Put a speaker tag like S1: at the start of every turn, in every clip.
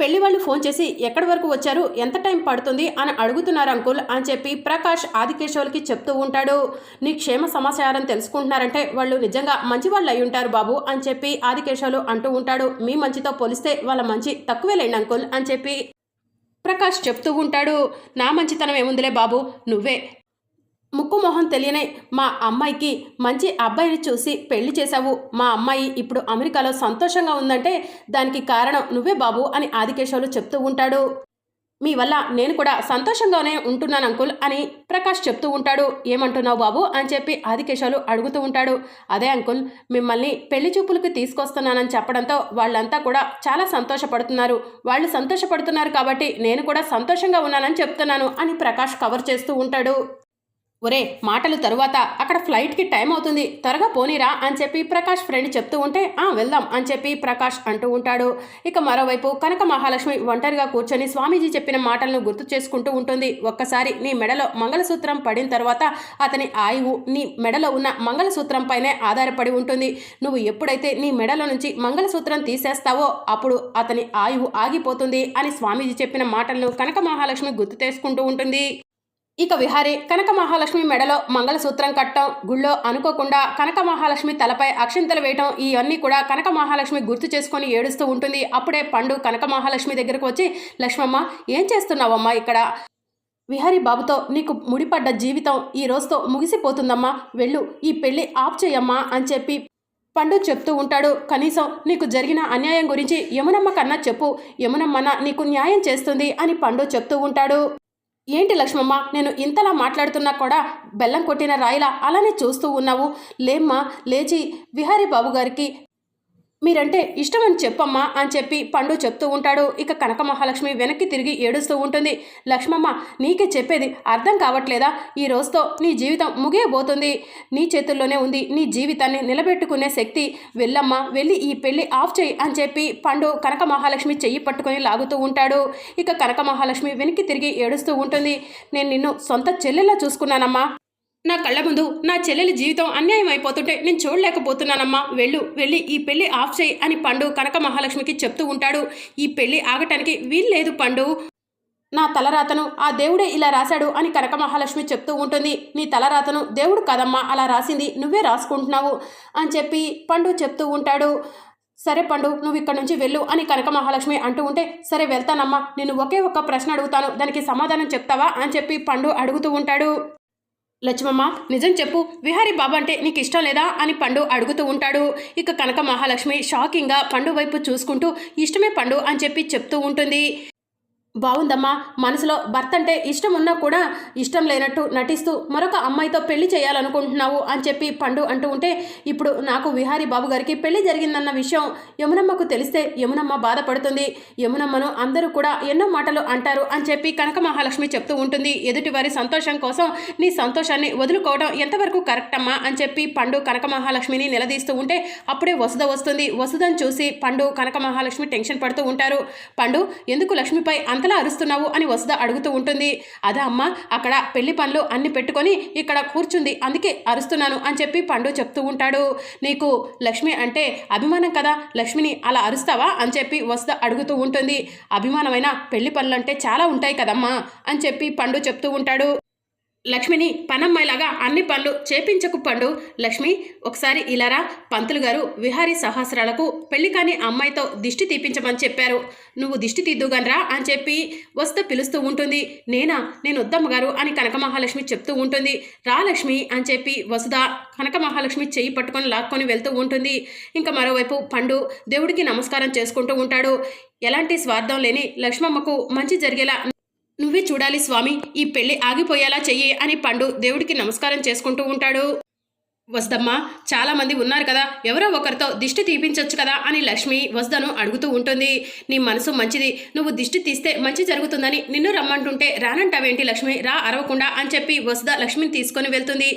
S1: పెళ్ళి వాళ్ళు ఫోన్ చేసి ఎక్కడి వరకు వచ్చారు ఎంత టైం పడుతుంది అని అడుగుతున్నారు అంకుల్ అని చెప్పి ప్రకాష్ ఆదికేశవులకి చెప్తూ ఉంటాడు. నీ క్షేమ సమాచారం తెలుసుకుంటున్నారంటే వాళ్ళు నిజంగా మంచి వాళ్ళు అయి ఉంటారు బాబు అని చెప్పి ఆదికేశవులు అంటూ ఉంటాడు. మీ మంచితో పోలిస్తే వాళ్ళ మంచి తక్కువేలేండి అంకుల్ అని చెప్పి ప్రకాష్ చెప్తూ ఉంటాడు. నా మంచితనం ఏముందిలే బాబు నువ్వే ముక్కు మొహం తెలియనే మా అమ్మాయికి మంచి అబ్బాయిని చూసి పెళ్ళి చేశావు. మా అమ్మాయి ఇప్పుడు అమెరికాలో సంతోషంగా ఉందంటే దానికి కారణం నువ్వే బాబు అని ఆదికేశవులు చెప్తూ ఉంటాడు. మీ వల్ల నేను కూడా సంతోషంగానే ఉంటున్నాను అంకుల్ అని ప్రకాష్ చెప్తూ ఉంటాడు. ఏమంటున్నావు బాబు అని చెప్పి ఆదికేశాలు అడుగుతూ ఉంటాడు. అదే అంకుల్ మిమ్మల్ని పెళ్ళి చూపులకు తీసుకొస్తున్నానని చెప్పడంతో వాళ్ళంతా కూడా చాలా సంతోషపడుతున్నారు. వాళ్ళు సంతోషపడుతున్నారు కాబట్టి నేను కూడా సంతోషంగా ఉన్నానని చెప్తున్నాను అని ప్రకాష్ కవర్ చేస్తూ ఉంటాడు. ఒరే మాటలు తరువాత. అక్కడ ఫ్లైట్కి టైం అవుతుంది. త్వరగా పోనీరా అని చెప్పి ప్రకాష్ ఫ్రెండ్ చెప్తూ ఉంటే ఆ వెళ్దాం అని చెప్పి ప్రకాష్ అంటూ ఉంటాడు. ఇక మరోవైపు కనక మహాలక్ష్మి ఒంటరిగా కూర్చొని స్వామీజీ చెప్పిన మాటలను గుర్తు చేసుకుంటూ ఉంటుంది. ఒక్కసారి నీ మెడలో మంగళసూత్రం పడిన తర్వాత అతని ఆయువు నీ మెడలో ఉన్న మంగళసూత్రం పైనే ఆధారపడి ఉంటుంది. నువ్వు ఎప్పుడైతే నీ మెడలో నుంచి మంగళసూత్రం తీసేస్తావో అప్పుడు అతని ఆయువు ఆగిపోతుంది అని స్వామీజీ చెప్పిన మాటలను కనక మహాలక్ష్మి గుర్తు చేసుకుంటూ ఉంటుంది. ఇక విహారి కనక మహాలక్ష్మి మెడలో మంగళసూత్రం కట్టడం గుళ్ళో అనుకోకుండా కనక మహాలక్ష్మి తలపై అక్షింతలు వేయటం ఇవన్నీ కూడా కనక మహాలక్ష్మి గుర్తు చేసుకొని ఏడుస్తూ ఉంటుంది. అప్పుడే పండు కనక మహాలక్ష్మి దగ్గరకు వచ్చి లక్ష్మమ్మ ఏం చేస్తున్నావమ్మా ఇక్కడ? విహారీ బాబుతో నీకు ముడిపడ్డ జీవితం ఈ రోజుతో ముగిసిపోతుందమ్మా. వెళ్ళు ఈ పెళ్ళి ఆఫ్ చేయమ్మా అని చెప్పి పండు చెప్తూ ఉంటాడు. కనీసం నీకు జరిగిన అన్యాయం గురించి యమునమ్మ కన్నా చెప్పు. యమునమ్మన నీకు న్యాయం చేస్తుంది అని పండు చెప్తూ ఉంటాడు. ఏంటి లక్ష్మమ్మ నేను ఇంతలా మాట్లాడుతున్నా కూడా బెల్లం కొట్టిన రాయిలా అలానే చూస్తూ ఉన్నావు? లేమ్మా లేచి విహారీ బాబు గారికి మీరంటే ఇష్టం అని చెప్పమ్మా అని చెప్పి పండు చెప్తూ ఉంటాడు. ఇక కనక మహాలక్ష్మి వెనక్కి తిరిగి ఏడుస్తూ ఉంటుంది. లక్ష్మమ్మ నీకే చెప్పేది అర్థం కావట్లేదా? ఈ రోజుతో నీ జీవితం ముగియబోతుంది. నీ చేతుల్లోనే ఉంది నీ జీవితాన్ని నిలబెట్టుకునే శక్తి. వెళ్ళమ్మా వెళ్ళి ఈ పెళ్ళి ఆఫ్ చేయి అని చెప్పి పండు కనక మహాలక్ష్మి చెయ్యి పట్టుకొని లాగుతూ ఉంటాడు. ఇక కనక మహాలక్ష్మి వెనక్కి తిరిగి ఏడుస్తూ ఉంటుంది. నేను నిన్ను సొంత చెల్లెలా చూసుకున్నానమ్మా. నా కళ్ళ ముందు నా చెల్లెలి జీవితం అన్యాయం అయిపోతుంటే నేను చూడలేకపోతున్నానమ్మా. వెళ్ళు వెళ్ళి ఈ పెళ్ళి ఆఫ్ చేయి అని పండు కనక మహాలక్ష్మికి చెప్తూ ఉంటాడు. ఈ పెళ్ళి ఆగటానికి వీల్లేదు పండు. నా తలరాతను ఆ దేవుడే ఇలా రాశాడు అని కనక మహాలక్ష్మి చెప్తూ ఉంటుంది. నీ తలరాతను దేవుడు కదమ్మా అలా రాసింది నువ్వే రాసుకుంటున్నావు అని చెప్పి పండు చెప్తూ ఉంటాడు. సరే పండు నువ్వు ఇక్కడ నుంచి వెళ్ళు అని కనక మహాలక్ష్మి అంటూ ఉంటే సరే వెళ్తానమ్మా నేను ఒకే ఒక్క ప్రశ్న అడుగుతాను దానికి సమాధానం చెప్తావా అని చెప్పి పండు అడుగుతూ ఉంటాడు. లక్ష్మమ్మ నిజం చెప్పు విహారీ బాబా అంటే నీకు ఇష్టం లేదా అని పండు అడుగుతూ ఉంటాడు. ఇక కనక మహాలక్ష్మి షాకింగ్గా పండు వైపు చూసుకుంటూ ఇష్టమే పండు అని చెప్పి చెప్తూ ఉంటుంది. బాగుందమ్మా మనసులో భర్త అంటే ఇష్టం ఉన్నా కూడా ఇష్టం లేనట్టు నటిస్తూ మరొక అమ్మాయితో పెళ్ళి చేయాలనుకుంటున్నావు అని చెప్పి పండు అంటూ ఉంటే ఇప్పుడు నాకు విహారీ బాబు గారికి పెళ్ళి జరిగిందన్న విషయం యమునమ్మకు తెలిస్తే యమునమ్మ బాధపడుతుంది. యమునమ్మను అందరూ కూడా ఎన్నో మాటలు అంటారు అని చెప్పి కనక మహాలక్ష్మి చెప్తూ ఉంటుంది. ఎదుటి వారి సంతోషం కోసం నీ సంతోషాన్ని వదులుకోవడం ఎంతవరకు కరెక్ట్ అమ్మా? అని చెప్పి పండు కనక మహాలక్ష్మిని నిలదీస్తూ ఉంటే అప్పుడే వసుధ వస్తుంది. వసుధను చూసి పండు కనక మహాలక్ష్మి టెన్షన్ పడుతూ ఉంటారు. పండు ఎందుకు లక్ష్మిపై అంతలా అరుస్తున్నావు అని వసుధ అడుగుతూ ఉంటుంది. అదే అమ్మ అక్కడ పెళ్ళి పనులు అన్ని పెట్టుకొని ఇక్కడ కూర్చుంది. అందుకే అరుస్తున్నాను అని చెప్పి పండు చెప్తూ ఉంటాడు. నీకు లక్ష్మి అంటే అభిమానం కదా లక్ష్మిని అలా అరుస్తావా అని చెప్పి వసుధ అడుగుతూ ఉంటుంది. అభిమానమైన పెళ్ళి పనులు అంటే చాలా ఉంటాయి కదమ్మా అని చెప్పి పండు చెప్తూ ఉంటాడు. లక్ష్మిని పనమ్మాయిలాగా అన్ని పనులు చేపించకు పండు. లక్ష్మి ఒకసారి ఇలారా పంతులు గారు విహారీ సహస్రాలకు పెళ్ళి కాని అమ్మాయితో దిష్టి తీపించమని చెప్పారు. నువ్వు దిష్టి తీద్దుగానరా అని చెప్పి వస్తే పిలుస్తూ ఉంటుంది. నేనా? నేను వద్దమ్మ గారు అని కనక మహాలక్ష్మి చెప్తూ ఉంటుంది. రా లక్ష్మి అని చెప్పి వసుధ కనక మహాలక్ష్మి చెయ్యి పట్టుకొని లాక్కొని వెళ్తూ ఉంటుంది. ఇంకా మరోవైపు పండు దేవుడికి నమస్కారం చేసుకుంటూ ఉంటాడు. ఎలాంటి స్వార్థం లేని లక్ష్మమ్మకు మంచి జరిగేలా నువ్వే చూడాలి స్వామి ఈ పెళ్ళి ఆగిపోయేలా చెయ్యి అని పండు దేవుడికి నమస్కారం చేసుకుంటూ ఉంటాడు. వస్తమ్మా చాలామంది ఉన్నారు కదా ఎవరో ఒకరితో దిష్టి తీపించొచ్చు కదా అని లక్ష్మి వస్దను అడుగుతూ ఉంటుంది. నీ మనసు మంచిది నువ్వు దిష్టి తీస్తే మంచి జరుగుతుందని నిన్ను రమ్మంటుంటే రానంటావేంటి లక్ష్మి రా అరవకుండా అని చెప్పి వసుద లక్ష్మిని తీసుకొని వెళ్తుంది.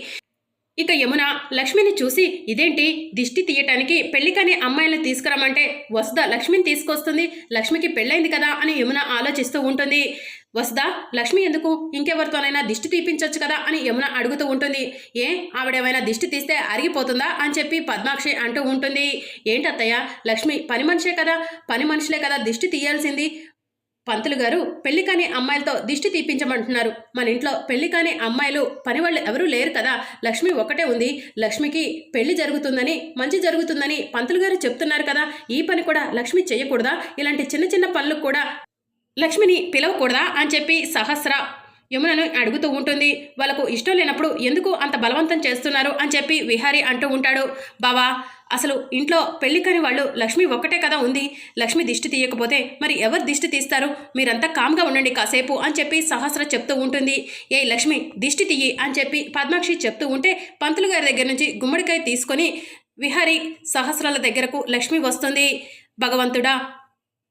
S1: ఇక యమున లక్ష్మిని చూసి ఇదేంటి దిష్టి తీయటానికి పెళ్ళికనే అమ్మాయిలను తీసుకురమ్మంటే వసుద లక్ష్మిని తీసుకొస్తుంది లక్ష్మికి పెళ్ళైంది కదా అని యమున ఆలోచిస్తూ ఉంటుంది. వసుదా లక్ష్మి ఎందుకు? ఇంకెవరితోనైనా దిష్టి తీపించవచ్చు కదా అని యమున అడుగుతూ ఉంటుంది. ఏ ఆవిడేమైనా దిష్టి తీస్తే అరిగిపోతుందా అని చెప్పి పద్మాక్షి అంటూ ఉంటుంది. ఏంటత్తయ్య లక్ష్మి పని మనిషే కదా? పని మనుషులే కదా దిష్టి తీయాల్సింది? పంతులు గారు పెళ్ళి కాని అమ్మాయిలతో దిష్టి తీపించమంటున్నారు. మన ఇంట్లో పెళ్ళి కాని అమ్మాయిలు పని వాళ్ళు ఎవరూ లేరు కదా? లక్ష్మి ఒకటే ఉంది. లక్ష్మికి పెళ్ళి జరుగుతుందని మంచి జరుగుతుందని పంతులు గారు చెప్తున్నారు కదా? ఈ పని కూడా లక్ష్మి చేయకూడదా ఇలాంటి చిన్న చిన్న పనులకు కూడా లక్ష్మిని పిలవకూడదా అని చెప్పి సహస్ర యమునను అడుగుతూ ఉంటుంది. వాళ్ళకు ఇష్టం లేనప్పుడు ఎందుకు అంత బలవంతం చేస్తున్నారు అని చెప్పి విహారీ అంటూ ఉంటాడు. బావా అసలు ఇంట్లో పెళ్ళి కాని వాళ్ళు లక్ష్మి ఒక్కటే కదా ఉంది. లక్ష్మి దిష్టి తీయకపోతే మరి ఎవరు దిష్టి తీస్తారు? మీరంతా కామ్గా ఉండండి కాసేపు అని చెప్పి సహస్ర చెప్తూ ఉంటుంది. ఏ లక్ష్మి దిష్టి తీయి అని చెప్పి పద్మాక్షి చెప్తూ ఉంటే పంతులు గారి దగ్గర నుంచి గుమ్మడికాయ తీసుకొని విహారీ సహస్రాల దగ్గరకు లక్ష్మి వస్తుంది. భగవంతుడా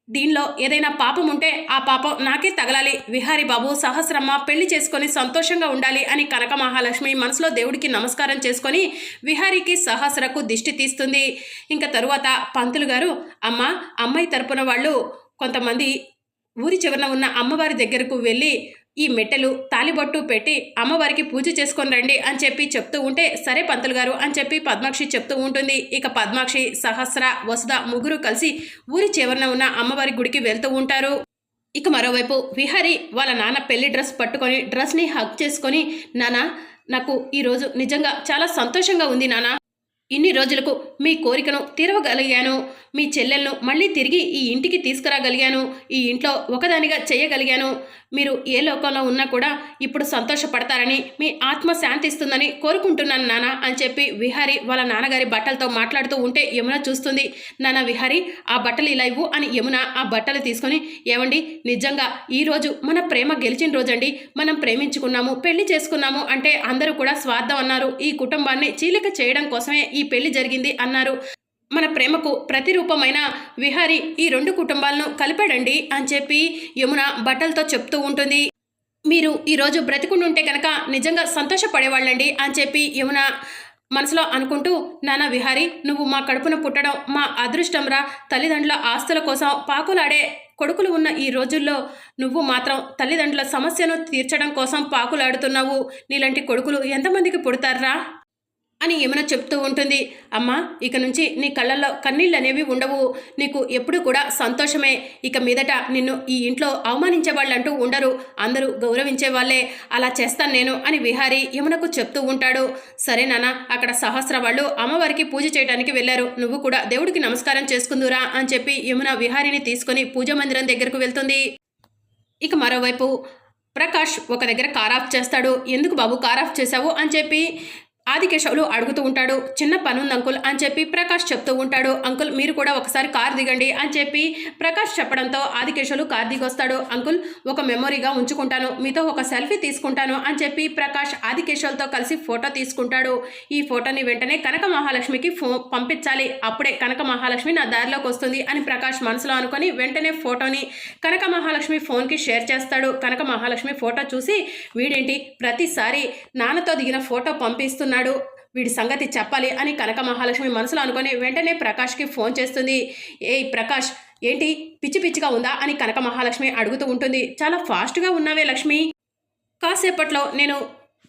S1: దీనిలో ఏదైనా పాపం ఉంటే ఆ పాపం నాకే తగలాలి. విహారి బాబు సహస్రమ్మ పెళ్ళి చేసుకొని సంతోషంగా ఉండాలి అని కనక మహాలక్ష్మి మనసులో దేవుడికి నమస్కారం చేసుకొని విహారికి సహస్రకు దిష్టి తీస్తుంది. ఇంకా తరువాత పంతులు గారు అమ్మ అమ్మాయి తరపున వాళ్ళు కొంతమంది ఊరి చివరన ఉన్న అమ్మవారి దగ్గరకు వెళ్ళి ఈ మెట్టెలు తాలిబొట్టు పెట్టి అమ్మవారికి పూజ చేసుకొని రండి అని చెప్పి చెప్తూ ఉంటే సరే పంతులు గారు అని చెప్పి పద్మాక్షి చెప్తూ ఉంటుంది. ఇక పద్మాక్షి సహస్ర వసుధ ముగ్గురు కలిసి ఊరి చివరన ఉన్న అమ్మవారి గుడికి వెళ్తూ ఉంటారు. ఇక మరోవైపు విహారి వాళ్ళ నాన్న పెళ్ళి డ్రెస్ పట్టుకొని డ్రెస్ని హక్ చేసుకొని నాన్న నాకు ఈరోజు నిజంగా చాలా సంతోషంగా ఉంది నాన్న. ఇన్ని రోజులకు మీ కోరికను తీరవగలిగాను. మీ చెల్లెలను మళ్ళీ తిరిగి ఈ ఇంటికి తీసుకురాగలిగాను. ఈ ఇంట్లో ఒకదానిగా చేయగలిగాను. మీరు ఏ లోకంలో ఉన్నా కూడా ఇప్పుడు సంతోషపడతారని మీ ఆత్మ శాంతిస్తుందని కోరుకుంటున్నాను నాన్న అని చెప్పి విహారి వాళ్ళ నాన్నగారి బట్టలతో మాట్లాడుతూ ఉంటే యమున చూస్తుంది నాన్న విహారి ఆ బట్టలు ఇలా ఇవ్వు అని యమున ఆ బట్టలు తీసుకొని ఏమండి నిజంగా ఈరోజు మన ప్రేమ గెలిచిన రోజండి. మనం ప్రేమించుకున్నాము పెళ్ళి చేసుకున్నాము అంటే అందరూ కూడా స్వార్థం అన్నారు. ఈ కుటుంబాన్ని చీలిక చేయడం కోసమే ఈ పెళ్ళి జరిగింది అన్నారు. మన ప్రేమకు ప్రతిరూపమైన విహారి ఈ రెండు కుటుంబాలను కలిపాడండి అని చెప్పి యమున బట్టలతో చెప్తూ ఉంటుంది. మీరు ఈరోజు బ్రతికుండుంటే కనుక నిజంగా సంతోషపడేవాళ్ళండి అని చెప్పి యమున మనసులో అనుకుంటూ నానా విహారి నువ్వు మా కడుపున పుట్టడం మా అదృష్టంరా తల్లిదండ్రుల ఆస్తుల కోసం పాకులాడే కొడుకులు ఉన్న ఈ రోజుల్లో నువ్వు మాత్రం తల్లిదండ్రుల సమస్యను తీర్చడం కోసం పాకులాడుతున్నావు. నీలాంటి కొడుకులు ఎంతమందికి పుడతారా? అని యమున చెప్తూ ఉంటుంది. అమ్మా ఇక నుంచి నీ కళ్ళల్లో కన్నీళ్ళు అనేవి ఉండవు. నీకు ఎప్పుడు కూడా సంతోషమే. ఇక మీదట నిన్ను ఈ ఇంట్లో అవమానించే వాళ్ళంటూ ఉండరు. అందరూ గౌరవించే వాళ్ళే. అలా చేస్తాను నేను అని విహారీ యమునకు చెప్తూ ఉంటాడు. సరే నాన్న అక్కడ సహస్ర వాళ్ళు అమ్మవారికి పూజ చేయడానికి వెళ్ళారు. నువ్వు కూడా దేవుడికి నమస్కారం చేసుకుందురా అని చెప్పి యమున విహారిని తీసుకొని పూజ మందిరం దగ్గరకు వెళ్తుంది. ఇక మరోవైపు ప్రకాష్ ఒక దగ్గర కార్ ఆఫ్ చేస్తాడు. ఎందుకు బాబు కార్ ఆఫ్ చేశావు? అని చెప్పి ఆదికేశవులు అడుగుతూ ఉంటాడు చిన్న పనుంది అంకుల్ అని చెప్పి ప్రకాష్ చెప్తూ ఉంటాడు. అంకుల్ మీరు కూడా ఒకసారి కార్ దిగండి అని చెప్పి ప్రకాష్ చెప్పడంతో ఆదికేశవులు కార్ దిగొస్తాడు. అంకుల్ ఒక మెమొరీగా ఉంచుకుంటాను. మీతో ఒక సెల్ఫీ తీసుకుంటాను అని చెప్పి ప్రకాష్ ఆదికేశవులతో కలిసి ఫోటో తీసుకుంటాడు. ఈ ఫోటోని వెంటనే కనక మహాలక్ష్మికి ఫో పంపించాలి. అప్పుడే కనక మహాలక్ష్మి నా దారిలోకి వస్తుంది అని ప్రకాష్ మనసులో అనుకొని వెంటనే ఫోటోని కనక మహాలక్ష్మి ఫోన్కి షేర్ చేస్తాడు. కనక మహాలక్ష్మి ఫోటో చూసి వీడేంటి? ప్రతిసారి నాన్నతో దిగిన ఫోటో పంపిస్తున్నాడు చేస్తున్నాడు వీడి సంగతి చెప్పాలి అని కనక మహాలక్ష్మి మనసులో అనుకొని వెంటనే ప్రకాష్కి ఫోన్ చేస్తుంది. ఏ ప్రకాష్ ఏంటి? పిచ్చి పిచ్చిగా ఉందా? అని కనక మహాలక్ష్మి అడుగుతూ ఉంటుంది. చాలా ఫాస్ట్గా ఉన్నావే లక్ష్మి. కాసేపట్లో నేను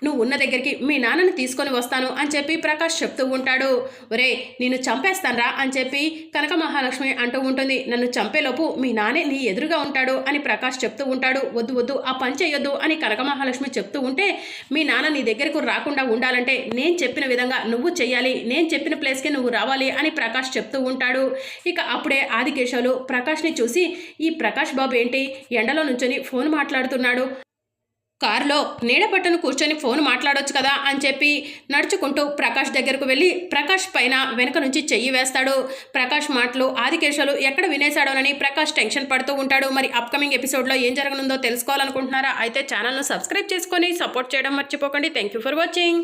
S1: నువ్వు ఉన్న దగ్గరికి మీ నాన్నని తీసుకొని వస్తాను అని చెప్పి ప్రకాష్ చెప్తూ ఉంటాడు. ఒరే నేను చంపేస్తానరా అని చెప్పి కనక మహాలక్ష్మి అంటూ ఉంటుంది. నన్ను చంపేలోపు మీ నానే నీ ఎదురుగా ఉంటాడు అని ప్రకాష్ చెప్తూ ఉంటాడు. వద్దు వద్దు ఆ పని చేయొద్దు అని కనక మహాలక్ష్మి చెప్తూ ఉంటే మీ నాన్న నీ దగ్గరకు రాకుండా ఉండాలంటే నేను చెప్పిన విధంగా నువ్వు చెయ్యాలి నేను చెప్పిన ప్లేస్కి నువ్వు రావాలి అని ప్రకాష్ చెప్తూ ఉంటాడు. ఇక అప్పుడే ఆదికేశాలు ప్రకాష్ని చూసి ఈ ప్రకాష్ బాబు ఏంటి? ఎండలో నుంచొని ఫోన్ మాట్లాడుతున్నాడు. కారులో నీడ పట్టును కూర్చొని ఫోన్ మాట్లాడొచ్చు కదా అని చెప్పి నడుచుకుంటూ ప్రకాష్ దగ్గరకు వెళ్ళి ప్రకాష్ పైన వెనక నుంచి చెయ్యి వేస్తాడు. ప్రకాష్ మాటలు ఆదికేశాలు ఎక్కడ వినేశాడోనని ప్రకాష్ టెన్షన్ పడుతూ ఉంటాడు. మరి అప్కమింగ్ ఎపిసోడ్లో ఏం జరగనుందో తెలుసుకోవాలనుకుంటున్నారా? అయితే ఛానల్ను సబ్స్క్రైబ్ చేసుకొని సపోర్ట్ చేయడం మర్చిపోకండి. Thank you for watching